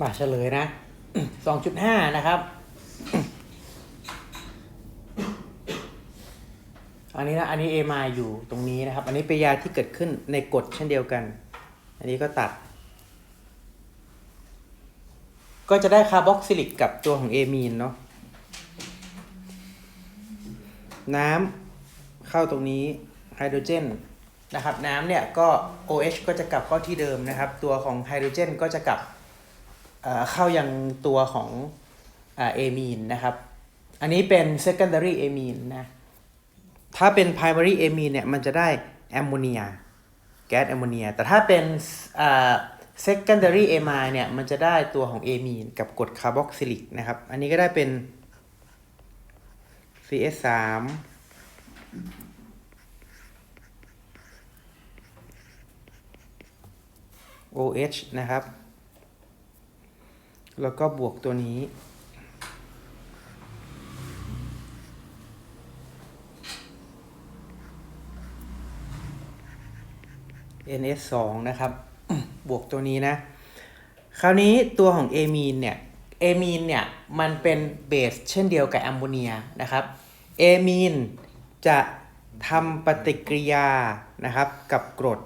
มาเฉลยนะสองจุดห้านะครับ อันนี้นะ อันนี้เอมาอยู่ตรงนี้นะครับ อันนี้เป็นยาที่เกิดขึ้นในกรดเช่นเดียวกัน อันนี้ก็ตัด ก็จะได้คาร์บอกซิลิกกับตัวของเอมีนเนาะ น้ำเข้าตรงนี้ไฮโดรเจนนะครับ น้ำเนี่ยก็ OH ก็จะกลับเข้าที่เดิมนะครับ ตัวของไฮโดรเจนก็จะกลับ เข้ายังตัวของเอมีนนะครับ อันนี้เป็น secondary amine นะ ถ้าเป็น primary amine เนี่ยมันจะได้แอมโมเนียแก๊สแอมโมเนีย แต่ถ้าเป็น secondary amine เนี่ย มันจะได้ตัวของเอมีนกับกรดคาร์บอกซิลิกนะครับ อันนี้ก็ได้เป็น CS 3 OH นะครับ แล้วก็บวกตัวนี้ NS 2นะครับ บวกตัวนี้นะ คราวนี้ตัวของเอมีนเนี่ย เอมีนเนี่ย มันเป็นเบสเช่นเดียวกับแอมโมเนียนะครับ เอมีนจะทำปฏิกิริยานะครับกับกรด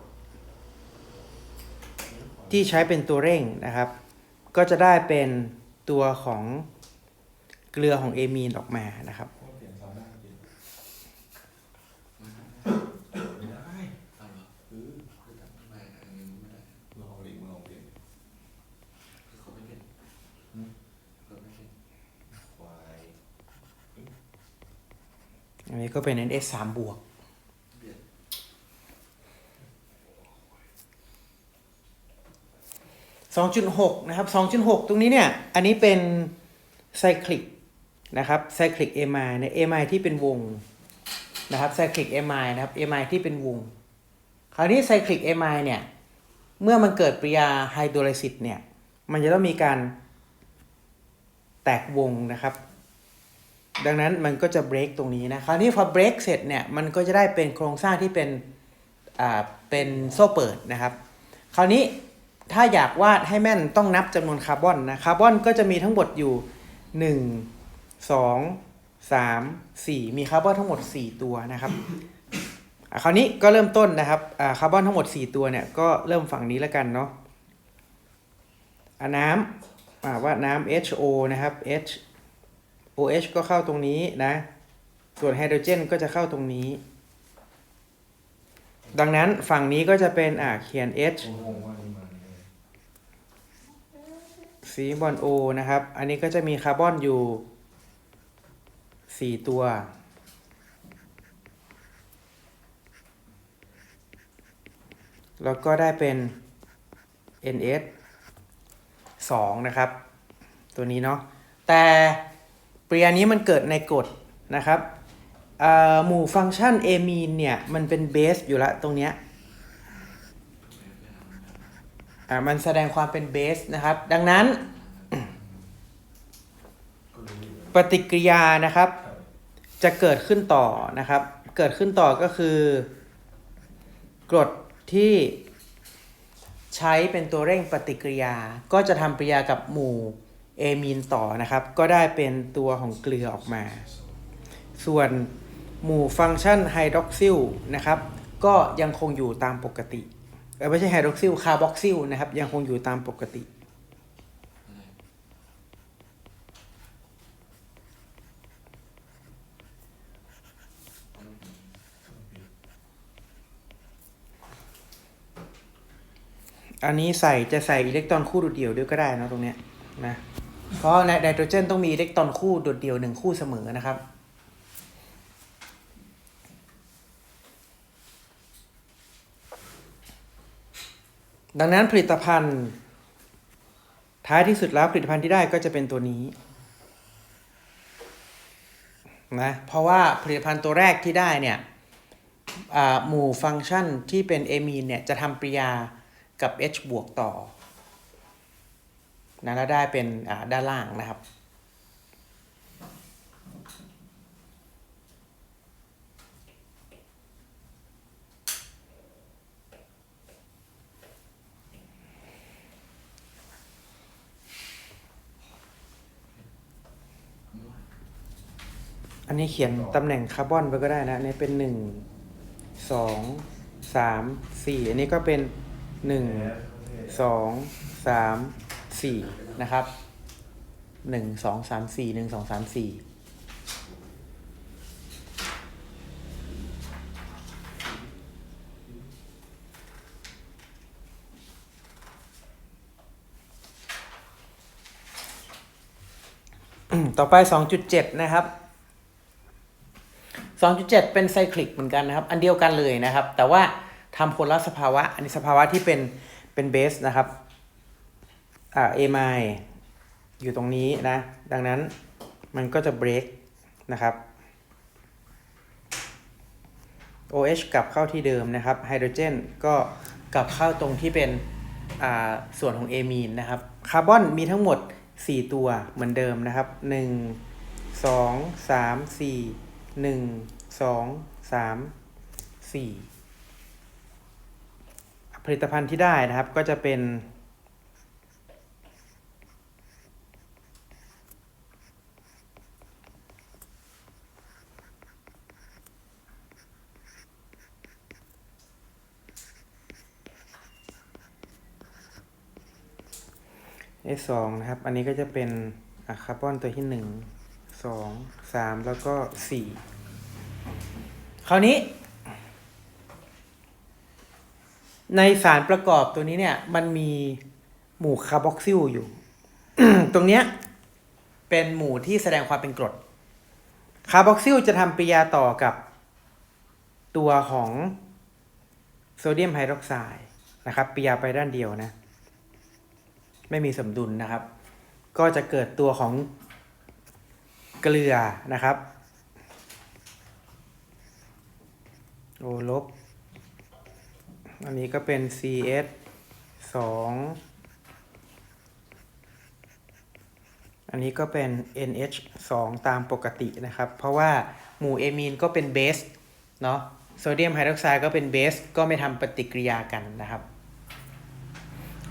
ที่ใช้เป็นตัวเร่งนะครับ ก็จะได้เป็นตัวของเกลือของเอมีนออกมานะครับเปลี่ยนซาวน่าเป็นเอาเหรอเออไม่อันนี้ไม่ได้มึงลอง 2.6 นะครับ 2.6 ตรงนี้เนี่ย อันนี้เป็นไซคลิกนะครับไซคลิกเอมเนี่ยเอมที่เป็นวงนะครับไซคลิกเอมนะครับเอมที่เป็นวง คราวนี้ไซคลิกเอมเนี่ย เมื่อมันเกิดปริยาไฮโดรไลซิสเนี่ย มันจะต้องมีการแตกวงนะครับ ดังนั้นมันก็จะเบรกตรงนี้นะ คราวนี้พอเบรกเสร็จเนี่ย มันก็จะได้เป็นโครงสร้างที่เป็น อ่า เป็นโซ่เปิดนะครับ คราวนี้ ถ้าอยากวาดให้แม่นต้องนับจำนวนคาร์บอนนะคาร์บอนก็จะมีทั้งหมดอยู่ 1 2 3 4 มีคาร์บอนทั้งหมด 4 ตัวนะครับคราวนี้ก็เริ่มต้นนะครับคาร์บอนทั้งหมด 4 ตัวเนี่ยก็เริ่มฝั่งนี้แล้วกันเนาะอะน้ำว่าน้ำ HO นะครับ H OH ก็เข้าตรงนี้นะ ส่วนไฮโดรเจนก็จะเข้าตรงนี้ ดังนั้นฝั่งนี้ก็จะเป็นอ่าเขียน H งงว่านี่มาเนี่ย สีบอลโอนะครับ อันนี้ก็จะมีคาร์บอนอยู่ 4 ตัว แล้วก็ได้เป็น NS 2 นะครับ ตัวนี้เนาะ แต่ปริยานี้มันเกิดในกรดนะครับหมู่ฟังก์ชันเอมีนเนี่ย มันเป็นเบสอยู่ละตรงเนี้ย อ่ามันแสดงความเป็นเบสนะครับ ดังนั้น ปฏิกิริยานะครับ จะเกิดขึ้นต่อนะครับ เกิดขึ้นต่อก็คือกรดที่ใช้เป็นตัวเร่งปฏิกิริยา ก็จะทำปฏิกิริยากับหมู่เอมีนต่อนะครับ ก็ได้เป็นตัวของเกลือออกมา ส่วนหมู่ฟังก์ชันไฮดรอกซิลนะครับ ก็ยังคงอยู่ตามปกติ ไม่ใช่ไฮดรอกซิลคาร์บอกซิลนะครับ ยังคงอยู่ตามปกติ อันนี้ใส่จะใส่อิเล็กตรอนคู่โดดเดี่ยวด้วยก็ได้นะตรงเนี้ยนะ เพราะในไนโตรเจนต้องมีอิเล็กตรอนคู่โดดเดี่ยวหนึ่งคู่เสมอนะครับ ดังนั้นผลิตภัณฑ์ ท้ายที่สุดแล้วผลิตภัณฑ์ที่ได้ก็จะเป็นตัวนี้นะเพราะว่าผลิตภัณฑ์ตัวแรกที่ได้เนี่ยหมู่ฟังก์ชันที่เป็นเอมีนเนี่ยจะทำปริยากับ H บวกต่อนะแล้วได้เป็นด้านล่างนะครับ อันนี้เขียนตำแหน่งคาร์บอนไปก็ได้นะอันนี้เป็นหนึ่งสองสามสี่อันนี้ก็เป็นหนึ่งสองสามสี่นะครับหนึ่งสองสามสี่หนึ่งสองสามสี่อืมต่อไปสองจุดเจ็ดนะครับ 2.7 เป็นไซคลิกเหมือนกันนะครับ อันเดียวกันเลยนะครับ แต่ว่าทำคนละสภาวะ อันนี้สภาวะที่เป็นเป็นเบสนะครับ อ่าเอไมอยู่ตรงนี้นะ ดังนั้นมันก็จะเบรกนะครับ OH กลับเข้าที่เดิมนะครับ ไฮโดรเจนก็กลับเข้าตรงที่เป็นอ่าส่วนของเอมีนนะครับ คาร์บอนมีทั้งหมด 4 ตัวเหมือนเดิมนะครับ 1 2 3 4 1 2 3 4ผลิตภัณฑ์ที่ได้นะครับก็จะเป็น A สองนะครับ อันนี้ก็จะเป็นอะคาร์บอนตัวที่หนึ่ง สองสามแล้วก็สี่คราวนี้ ในสารประกอบตัวนี้เนี่ย มันมีหมู่คาร์บอกซิลอยู่ ตรงเนี้ยเป็นหมู่ที่แสดงความเป็นกรดคาร์บอกซิลจะทำปฏิกิริยาต่อกับตัวของโซเดียมไฮดรอกไซด์นะครับปฏิกิริยาไปด้านเดียวนะ ไม่มีสมดุลนะครับ ก็จะเกิดตัวของ เกลือนะครับ โอลบ อันนี้ก็เป็น CS 2 อันนี้ก็เป็น NH 2 ตามปกตินะครับ เพราะว่าหมู่เอมีนก็เป็นเบสเนาะโซเดียมไฮดรอกไซด์ก็เป็นเบส ก็ไม่ทำปฏิกิริยากันนะครับ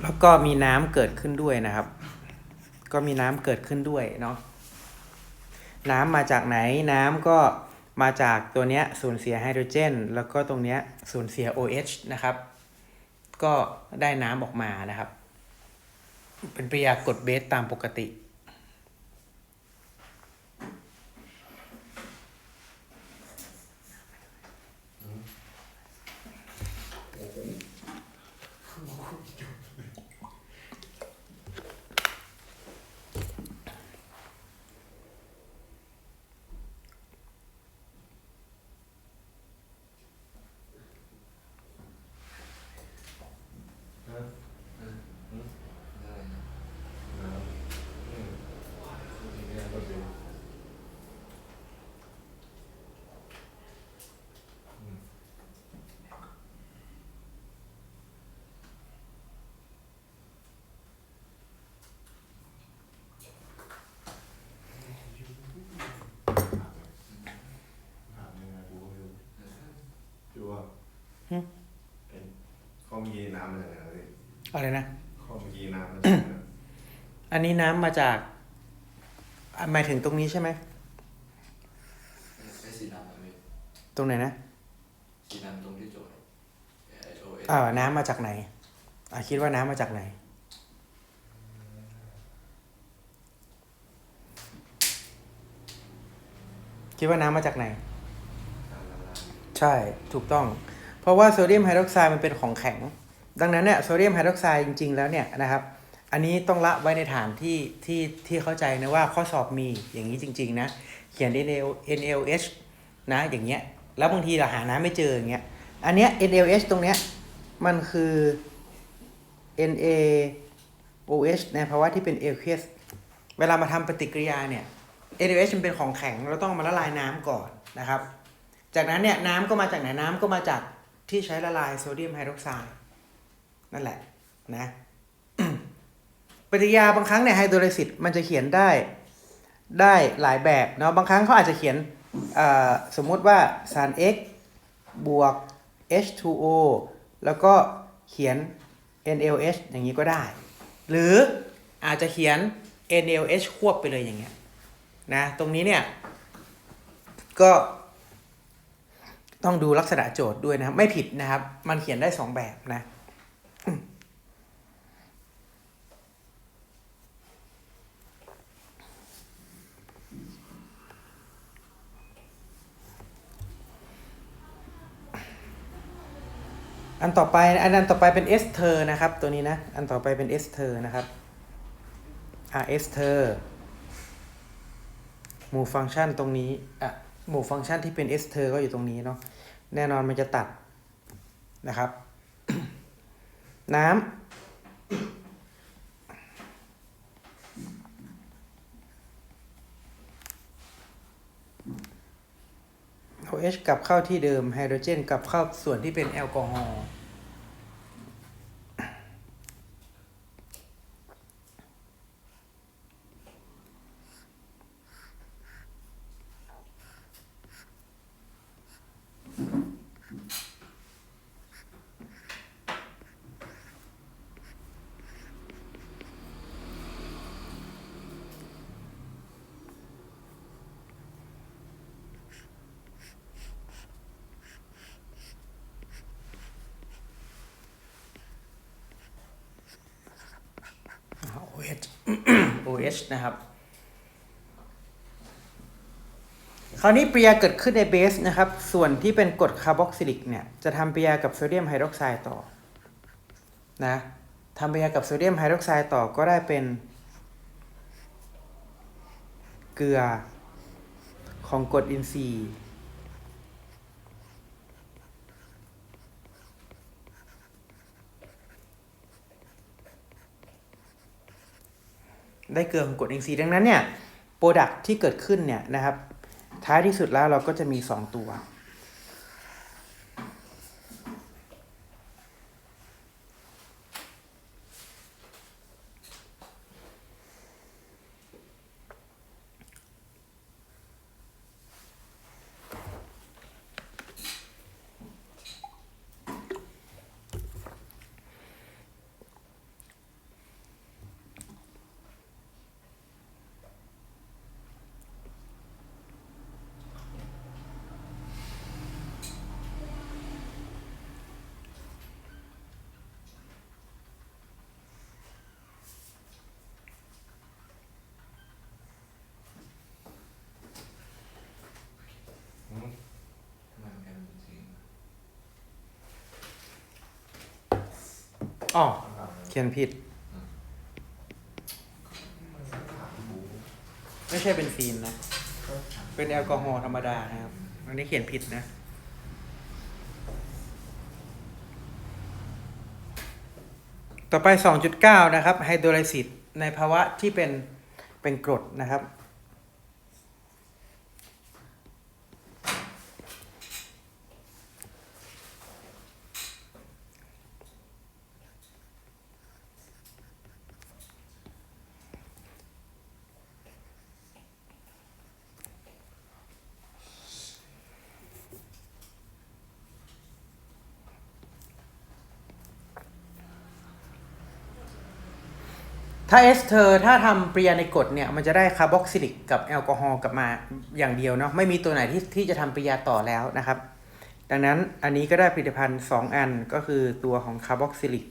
แล้วก็มีน้ำเกิดขึ้นด้วยนะครับ ก็มีน้ำเกิดขึ้นด้วยเนาะ น้ำมาจากไหนน้ำก็มาจากตัวเนี้ยสูญเสียไฮโดรเจน แล้วก็ตรงเนี้ยสูญเสีย OH นะครับ ก็ได้น้ำออกมานะครับ เป็นปฏิกิริยากรดเบสตามปกติ ฮะ อืมอืมได้นะ น้ำอืมนี่เนี่ยก็เป็นอืม ถามยังไงกูก็ไม่รู้ ดูว่าหึไอ้ข้อเมื่อกี้น้ำมันยังไงวะพี่อะไรนะ ข้อเมื่อกี้น้ำมันยังไงนะอันนี้น้ำมาจากอะหมายถึงตรงนี้ใช่ไหม ไอ้สีดำอะพี่ตรงไหนนะ สีดำตรงที่โจทย์ไอ้โอเอสอ่าน้ำมาจากไหนอ่าคิดว่าน้ำมาจากไหน คิดว่าน้ำมาจากไหนการละลาย ใช่ถูกต้อง เพราะว่าโซเดียมไฮดรอกไซด์มันเป็นของแข็ง ดังนั้นเนี่ยโซเดียมไฮดรอกไซด์จริง ๆ แล้วเนี่ยนะครับอันนี้ต้องละไว้ในฐานที่ที่ที่เข้าใจนะว่าข้อสอบมีอย่างนี้จริง ๆ นะ เขียน NL NLH นะอย่างเงี้ยแล้วบางทีเราหาน้ำไม่เจออย่างเงี้ยอันเนี้ย NLH ตรงเนี้ยมันคือ NaOH ในภาวะที่เป็น aqueous เวลามาทำปฏิกิริยาเนี่ย NaOH มันเป็นของแข็งเราต้องมาละลายน้ำก่อนนะครับ จากนั้นเนี่ยน้ำก็มาจากไหนน้ำก็มาจากที่ใช้ละลายโซเดียมไฮดรอกไซด์นั่นแหละนะปฏิกิริยาบางครั้งเนี่ยไฮโดรไลซิสมันจะเขียนได้ได้หลายแบบเนาะบางครั้งเขาอาจจะเขียนสมมุติว่าสาร X บวก H2O แล้วก็เขียน NaOH อย่างนี้ก็ได้ หรืออาจจะเขียน NaOH ควบไปเลยอย่างเงี้ยนะตรงนี้เนี่ยก็ ต้องดูลักษณะโจทย์ด้วยนะครับไม่ผิดนะครับ มันเขียนได้สองแบบนะอันต่อไปอันอันต่อไปเป็น S เธอนะครับ ตัวนี้นะ อันต่อไปเป็น S เธอนะครับอ่า S เธอหมู่ฟังก์ชันตรงนี้อะ หมู่ฟังก์ชันที่เป็น S เธอก็อยู่ตรงนี้เนาะแน่นอนมันจะตัดนะครับ น้ำ OH กลับเข้าที่เดิมไฮโดรเจนกลับเข้าส่วนที่เป็นแอลกอฮอล์ OH H นะครับ คราวนี้ปริยาเกิดขึ้นในเบสนะครับ ส่วนที่เป็นกรดคาร์บอกซิลิกเนี่ยจะทำปริยากับโซเดียมไฮดรอกไซด์ต่อนะทำปริยากับโซเดียมไฮดรอกไซด์ต่อก็ได้เป็น เกลือของกรดอินทรีย์ ได้เกลือของกรดอินทรีย์ดังนั้นเนี่ยโปรดักที่เกิดขึ้นเนี่ยนะครับท้ายที่สุดแล้วเราก็จะมี 2 ตัว อืมทำไมมันกลายเป็นสี อ๋อเขียนผิด ไม่ใช่เป็นซีนนะ เป็นแอลกอฮอล์ธรรมดานะครับ อันนี้เขียนผิดนะต่อไป 2.9 นะครับไฮโดรไลซิสในภาวะที่เป็นเป็นกรดนะครับ ถ้าเอสเธอร์ถ้าทำปริยาในกรดเนี่ย มันจะได้คาร์บอกซิลิกกับแอลกอฮอล์กลับมาอย่างเดียวเนาะไม่มีตัวไหนที่ที่จะทำปริยาต่อแล้วนะครับ ดังนั้นอันนี้ก็ได้ผลิตภัณฑ์ 2 อันก็คือตัวของคาร์บอกซิลิก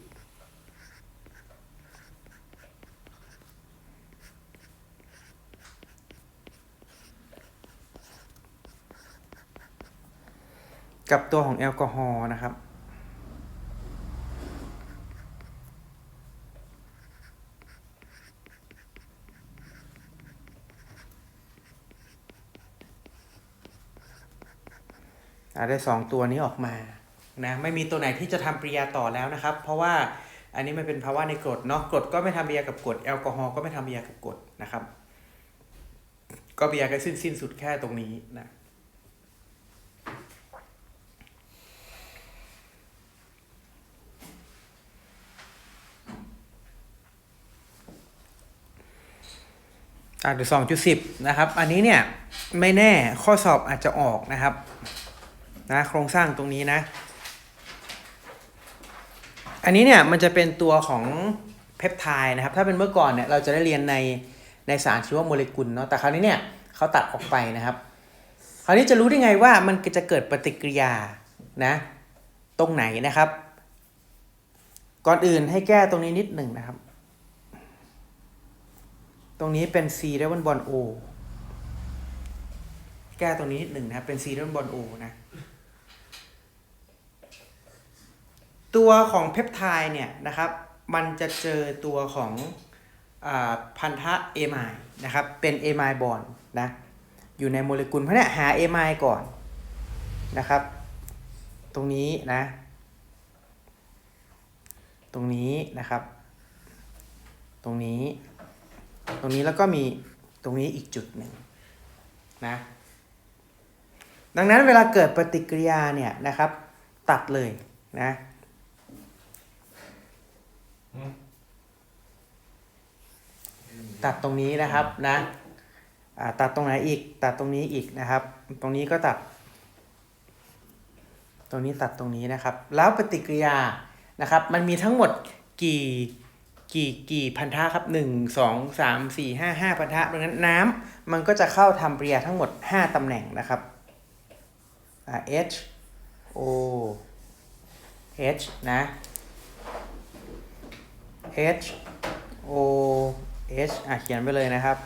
กับตัวของแอลกอฮอล์นะครับ ได้สองตัวนี้ออกมานะไม่มีตัวไหนที่จะทำปริยาต่อแล้วนะครับ เพราะว่าอันนี้มันเป็นภาวะในกรดเนาะกรดก็ไม่ทำปริยากับกรดแอลกอฮอล์ก็ไม่ทำปริยากับกรดนะครับ ก็ปริยากันสิ้นสิ้นสุดแค่ตรงนี้นะอ่าเดี๋ยวสองจุดสิบนะครับ อันนี้เนี่ยไม่แน่ข้อสอบอาจจะออกนะครับ นะโครงสร้างตรงนี้นะ อันนี้เนี่ยมันจะเป็นตัวของเพปไทด์นะครับ ถ้าเป็นเมื่อก่อนเนี่ยเราจะได้เรียนในในสารชีวโมเลกุลเนาะแต่คราวนี้เนี่ยเขาตัดออกไปนะครับ คราวนี้จะรู้ได้ไงว่ามันจะเกิดปฏิกิริยานะตรงไหนนะครับ ก่อนอื่นให้แก้ตรงนี้นิดหนึ่งนะครับ ตรงนี้เป็น C แล้วบนบอล O แก้ตรงนี้นิดหนึ่งนะครับเป็น C แล้วบนบอล O นะ ตัวของเพปไทด์เนี่ยนะครับมันจะเจอตัวของอพันธะเอไมนะครับเป็นเอไมบอนนะอยู่ในโมเลกุลเพราะเนี่ยหาเอไมก่อนนะครับ ตรงนี้นะ ตรงนี้นะครับ ตรงนี้ ตรงนี้แล้วก็มีตรงนี้อีกจุดหนึ่งนะดังนั้นเวลาเกิดปฏิกิริยาเนี่ยนะครับ ตัดเลยนะ ตัดตรงนี้นะครับนะตัดตรงไหนอีก ตัดตรงนี้อีกนะครับ ตรงนี้ก็ตัด ตรงนี้ตัดตรงนี้นะครับ แล้วปฏิกิริยานะครับ มันมีทั้งหมดกี่กี่กี่พันธะครับหนึ่งสองสามสี่ห้าห้าพันธะดังนั้นน้ำมันก็จะเข้าทำปฏิกิริยาทั้งหมดห้าตำแหน่งนะครับอ่า H O H นะ H O H อะเขียนไปเลยนะครับ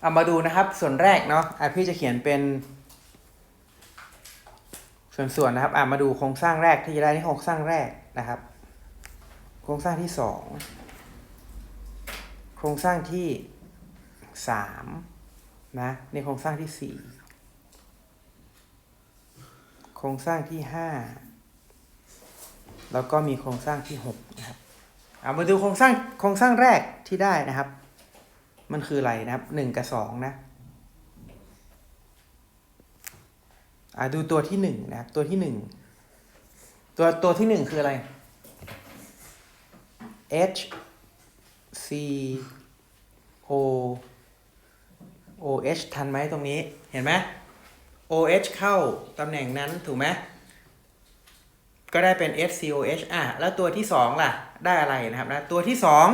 เอามาดูนะครับ ส่วนแรกเนาะอะพี่จะเขียนเป็น ส่วนๆนะครับ อะมาดูโครงสร้างแรกที่จะได้ที่โครงสร้างแรกนะครับ โครงสร้างที่สองโครงสร้างที่สามนะในโครงสร้างที่สี่โครงสร้างที่ห้าแล้วก็มีโครงสร้างที่หกนะครับเอามาดูโครงสร้างโครงสร้างแรกที่ได้นะครับ มันคืออะไรนะครับหนึ่งกับสองนะอ่าดูตัวที่หนึ่งนะครับตัวที่หนึ่งตัวตัวที่หนึ่งคืออะไร H C O O H ทันไหมตรงนี้เห็นไหม O H เข้าตำแหน่งนั้นถูกไหมก็ได้เป็น F C O H อะแล้วตัวที่สองล่ะ ได้อะไรนะครับนะตัวที่สอง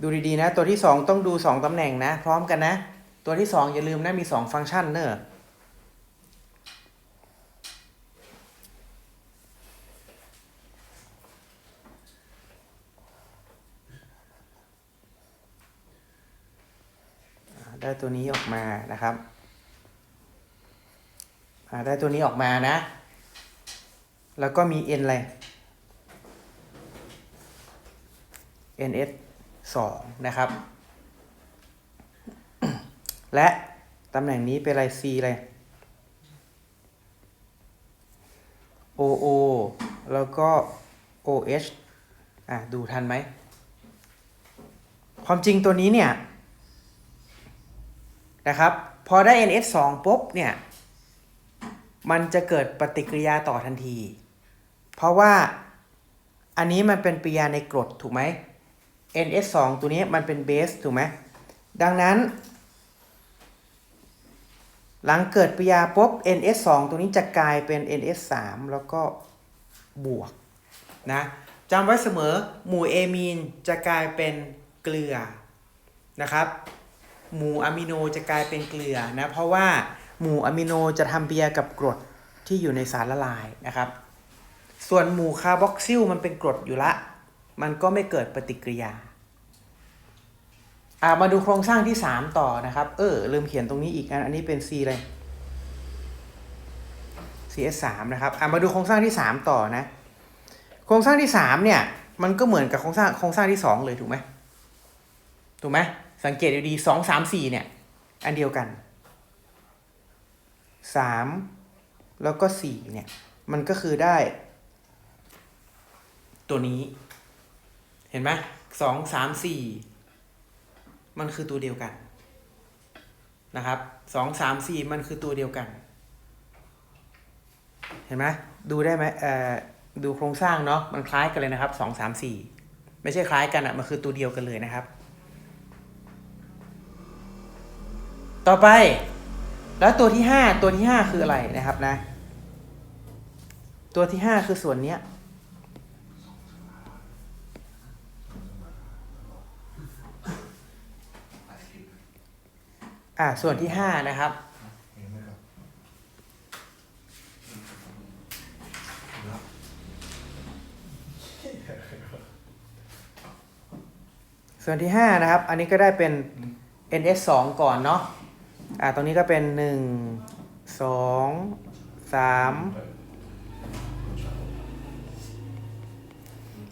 ดูดีๆนะ ตัวที่ 2 ต้องดู 2 ตำแหน่งนะ พร้อมกันนะ ตัวที่ 2 อย่าลืมนะ มี 2 ฟังก์ชันเนอะได้ตัวนี้ออกมานะครับได้ตัวนี้ออกมานะ แล้วก็มี n อะไร ns 2 นะครับ และตำแหน่งนี้เป็นอะไร c อะไร oo แล้วก็ oh อะ ดูทันไหม ความจริงตัวนี้เนี่ย นะครับ พอได้ ns 2ปุ๊บเนี่ย มันจะเกิดปฏิกิริยาต่อทันที เพราะว่าอันนี้มันเป็นปฏิกิริยาในกรดถูกไหม ns 2 ตัวนี้มันเป็นเบสถูกไหมดังนั้น หลังเกิดปฏิกิริยาปุ๊บ ns 2 ตัวนี้จะกลายเป็น ns 3 แล้วก็บวกนะจำไว้เสมอหมู่เอมีนจะกลายเป็นเกลือนะครับ หมู่อะมิโนจะกลายเป็นเกลือนะเพราะว่าหมู่อะมิโนจะทำปริยากับกรดที่อยู่ในสารละลายนะครับ ส่วนหมู่คาร์บอกซิลมันเป็นกรดอยู่ละ มันก็ไม่เกิดปฏิกิริยาอ่ามาดูโครงสร้างที่ 3 ต่อนะครับ เออลืมเขียนตรงนี้อีกอันอันนี้เป็น C เลย CS 3 นะครับอ่ามาดูโครงสร้างที่ 3 ต่อนะ โครงสร้างที่ 3 เนี่ย มันก็เหมือนกับโครงสร้างโครงสร้างที่ 2 เลยถูกไหมถูกไหมสังเกตดีๆสองสามสี่เนี่ย อันเดียวกัน3แล้วก็4เนี่ย มันก็คือได้ ตัวนี้ เห็นไหมสองสามสี่มันคือตัวเดียวกันนะครับสองสามสี่มันคือตัวเดียวกัน เห็นไหมดูได้ไหมเอ่อดูโครงสร้างเนาะมันคล้ายกันเลยนะครับสองสามสี่ไม่ใช่คล้ายกันอะ่ะมันคือตัวเดียวกันเลยนะครับ ต่อไป แล้วตัวที่ห้าตัวที่ห้าคืออะไรนะครับนะ ตัวที่ห้าคือส่วนเนี้ย อ่าส่วนที่ห้านะครับ ส่วนที่ห้านะครับ อันนี้ก็ได้เป็น ns 2ก่อนเนาะอ่าตรงนี้ก็เป็นหนึ่งสองสาม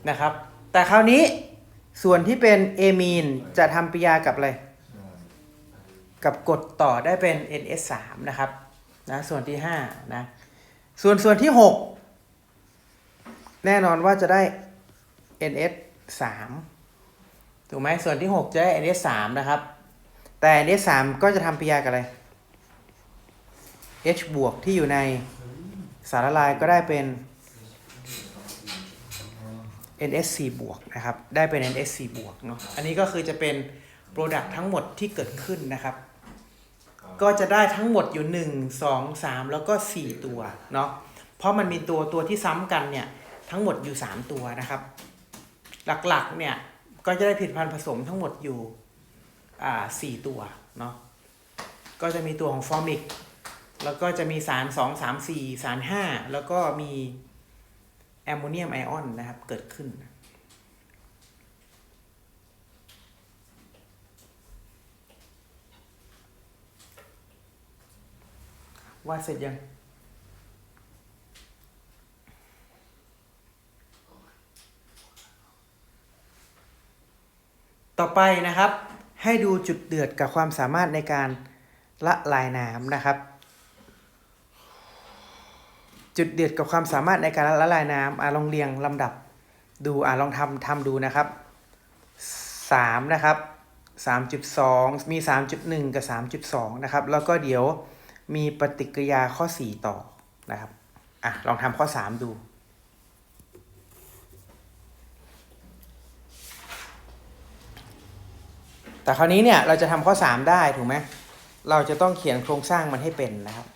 นะครับ แต่คราวนี้ส่วนที่เป็นเอมีนจะทำปฏิกิริยากับอะไร กับกดต่อได้เป็น ns 3นะครับนะส่วนที่5นะส่วนส่วนที่ 6 แน่นอนว่าจะได้ ns 3ถูกไหมส่วนที่ 6 จะได้ ns 3นะครับ แต่ ns 3ก็จะทำปฏิกิริยากับอะไร h บวกที่อยู่ในสารละลายก็ได้เป็น NSC บวกนะครับ ได้เป็น NSC บวกเนาะ อันนี้ก็คือจะเป็น Product ทั้งหมดที่เกิดขึ้นนะครับ ก็จะได้ทั้งหมดอยู่ 1 2 3 แล้วก็ 4 ตัวเนาะเพราะมันมีตัวตัวที่ซ้ำกันเนี่ยทั้งหมดอยู่ 3 ตัวนะครับ หลักๆเนี่ยก็จะได้ผลิตภัณฑ์ผสมทั้งหมดอยู่อ่า4ตัวเนาะก็จะมีตัวของฟอร์มิกแล้วก็จะมีสาร 2 3 4 สาร 5 แล้วก็มีแอมโมเนียมไอออนนะครับเกิดขึ้น วาดเสร็จยังต่อไปนะครับ ให้ดูจุดเดือดกับความสามารถในการละลายน้ำนะครับ จุดเดือดกับความสามารถในการละลายน้ำอะลองเรียงลำดับดูอะลองทำทำดูนะครับสามนะครับสามจุดสองมีสามจุดหนึ่งกับสามจุดสองนะครับ แล้วก็เดี๋ยว มีปฏิกิริยาข้อสี่ต่อนะครับอะลองทำข้อสามดูแต่คราวนี้เนี่ยเราจะทำข้อสามได้ถูกไหม เราจะต้องเขียนโครงสร้างมันให้เป็นนะครับ